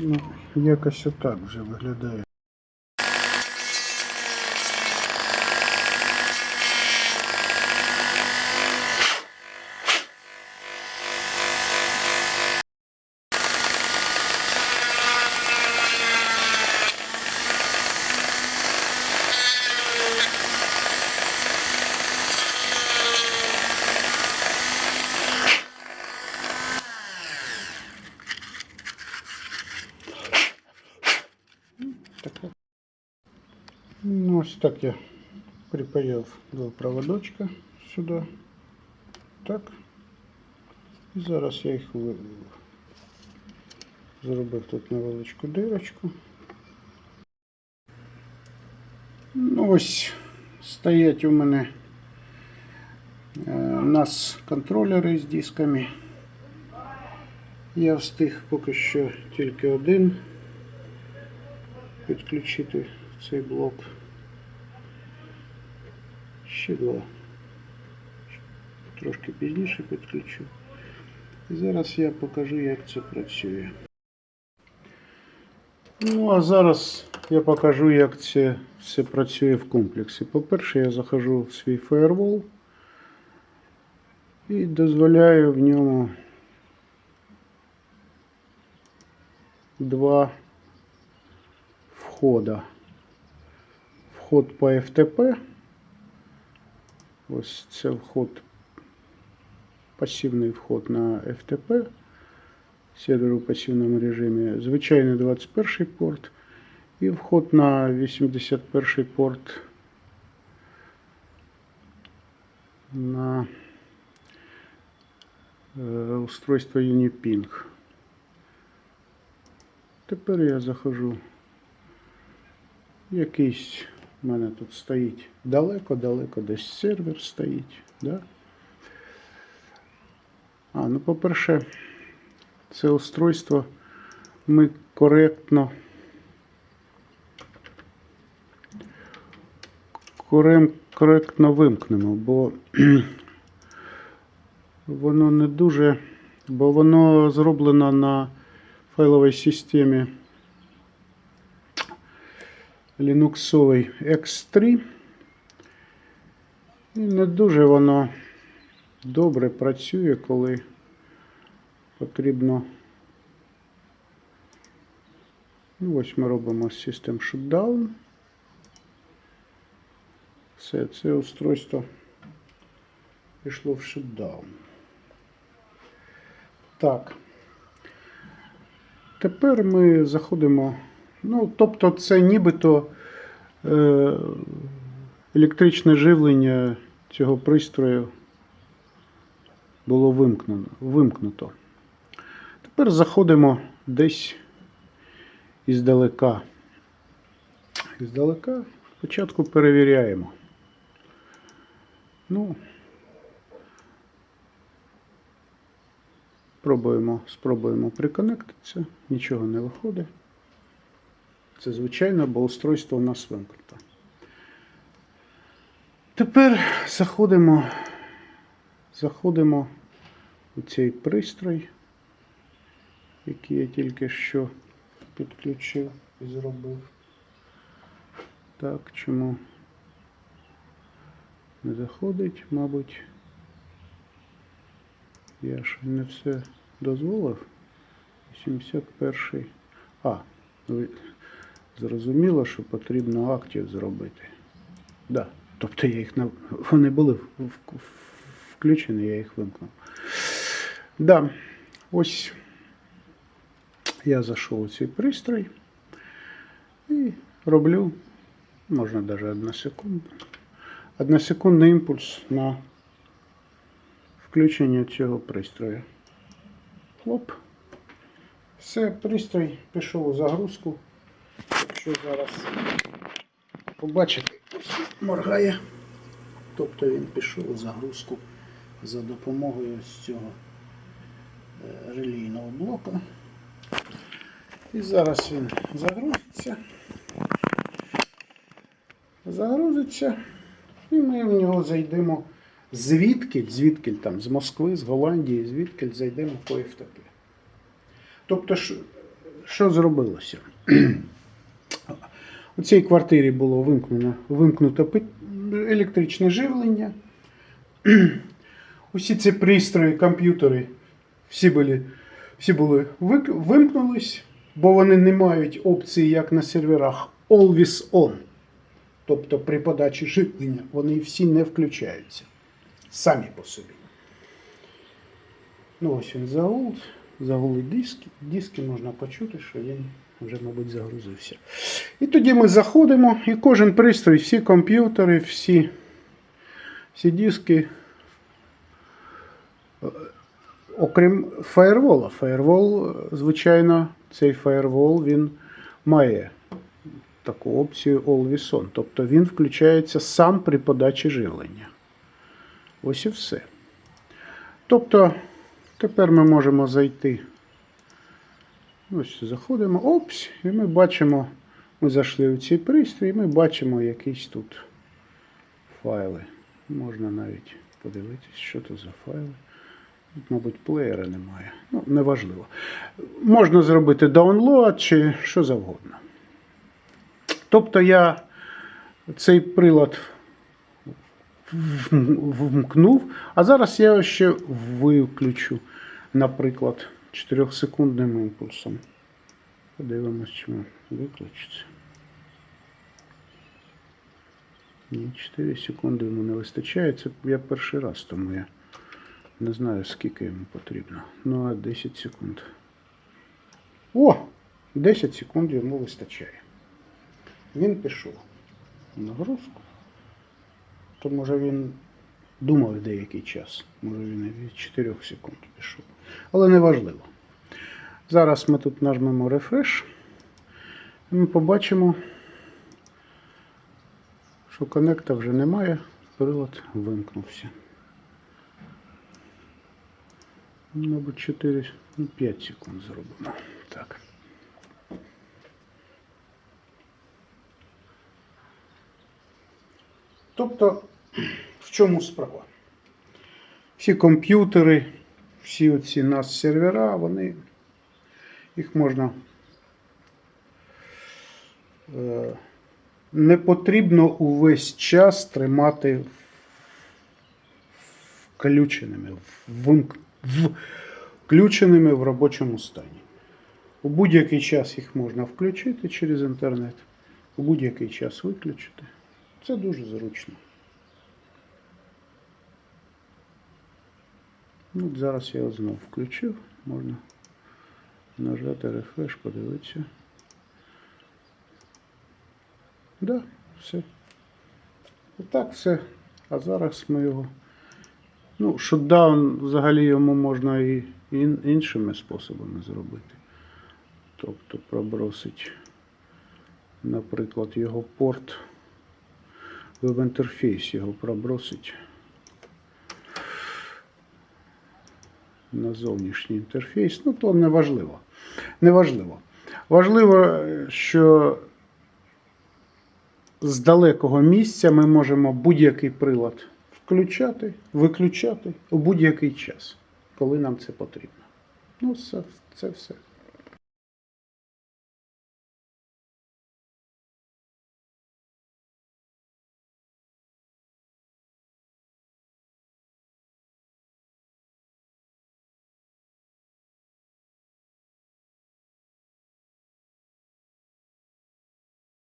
Ну, якось отак вже виглядає. Таке. Ну, ось так я припаяв два проводочка сюди. Так. І зараз я їх ви- зробив тут невеличку дирочку. Ну, ось стоять у мене е, у нас контролери з дисками. Я встиг поки що тільки один підключити цей блок. Ще. Трошки пізніше підключу. І зараз я покажу, як це працює. Ну, а зараз я покажу, як це все працює в комплексі. По-перше, я заходжу в свій фаєрвол і дозволяю в ньому два входа. Вход по FTP. Ось це вход, пасивний вход на FTP. Сервер у пасивному режимі. Звичайний 21 порт. І вход на 81 порт на е, устройство Uniping. Тепер я заходжу Якийсь у мене тут стоїть далеко-далеко, десь сервер стоїть. Да? А, ну, по-перше, це устройство ми коректно коректно вимкнемо, бо воно не дуже, бо воно зроблено на файловій системі Linuxовий X3. І не дуже воно добре працює, коли потрібно. Ну, ось ми робимо System Shutdown. Все, це устройство пішло в шутдаун. Так. Тепер ми заходимо. Ну, тобто, це нібито е, електричне живлення цього пристрою було вимкнено, вимкнуто. Тепер заходимо десь іздалека. Іздалека спочатку перевіряємо. Ну, пробуємо, спробуємо приконектитися, нічого не виходить. Це звичайно, бо устройство у нас вимкнуто. Тепер заходимо, заходимо у цей пристрой, який я тільки що підключив і зробив. Так, чому не заходить, мабуть. Я ж не все дозволив. 71. А, зрозуміло, що потрібно актів зробити. Да. Тобто я їх на... вони були включені, я їх вимкнув. Да. Ось я зайшов у цей пристрій і роблю, можна навіть одна секунда. Односекундний імпульс на включення цього пристрою. Хлоп. Все, пристрій пішов у загрузку. Якщо зараз побачите, моргає. Тобто він пішов у загрузку за допомогою ось цього е, релійного блоку. І зараз він загрузиться. Загрузиться. І ми в нього зайдемо звідкіль, звідкіль там, з Москви, з Голландії, звідкіль зайдемо по FTP. Тобто, що зробилося? У цій квартирі було вимкнено, вимкнуто електричне живлення. Усі ці пристрої, комп'ютери, всі були, всі були вимкнулись, бо вони не мають опції, як на серверах Always On. Тобто при подачі живлення вони всі не включаються самі по собі. Ну, ось він загул, загули диски. Диски можна почути, що він вже, мабуть, загрузився. І тоді ми заходимо, і кожен пристрій, всі комп'ютери, всі, всі диски, е, окрім фаєрвола. Фаєрвол, е, звичайно, цей фаєрвол він має таку опцію Always On. Тобто він включається сам при подачі живлення. Ось і все. Тобто, тепер ми можемо зайти. Ось заходимо, опс, і ми бачимо, ми зайшли у цей пристрій, і ми бачимо якісь тут файли. Можна навіть подивитись, що це за файли. Тут, мабуть, плеєра немає. Ну, неважливо. Можна зробити даунлоад чи що завгодно. Тобто я цей прилад вмкнув, а зараз я ще виключу, наприклад, 4-секундним імпульсом. Подивимось, чому виключиться. Ні, 4 секунди йому не вистачає. Це я перший раз, тому я не знаю, скільки йому потрібно. Ну, а 10 секунд. О! 10 секунд йому вистачає. Він пішов нагрузку. То може він думав деякий час. Може він від 4 секунд пішов. Але не важливо. Зараз ми тут нажмемо рефреш. І ми побачимо, що коннекта вже немає. Прилад вимкнувся. Мабуть, 4, ну, 5 секунд зробимо. Так. Тобто, в чому справа? Всі комп'ютери, всі оці нас сервера, вони їх можна. е, Не потрібно увесь час тримати включеними, включеними в робочому стані. У будь-який час їх можна включити через інтернет, у будь-який час виключити. Це дуже зручно. Ну, зараз я його знову включив. Можна нажати рефреш, подивитися. Да, все. Отак все. А зараз ми його. Ну, шутдаун взагалі йому можна і ін- іншими способами зробити. Тобто пробросить, наприклад, його порт веб-інтерфейс його пробросить на зовнішній інтерфейс. Ну, то не важливо. Не важливо. Важливо, що з далекого місця ми можемо будь-який прилад включати, виключати у будь-який час, коли нам це потрібно. Ну, це, це все.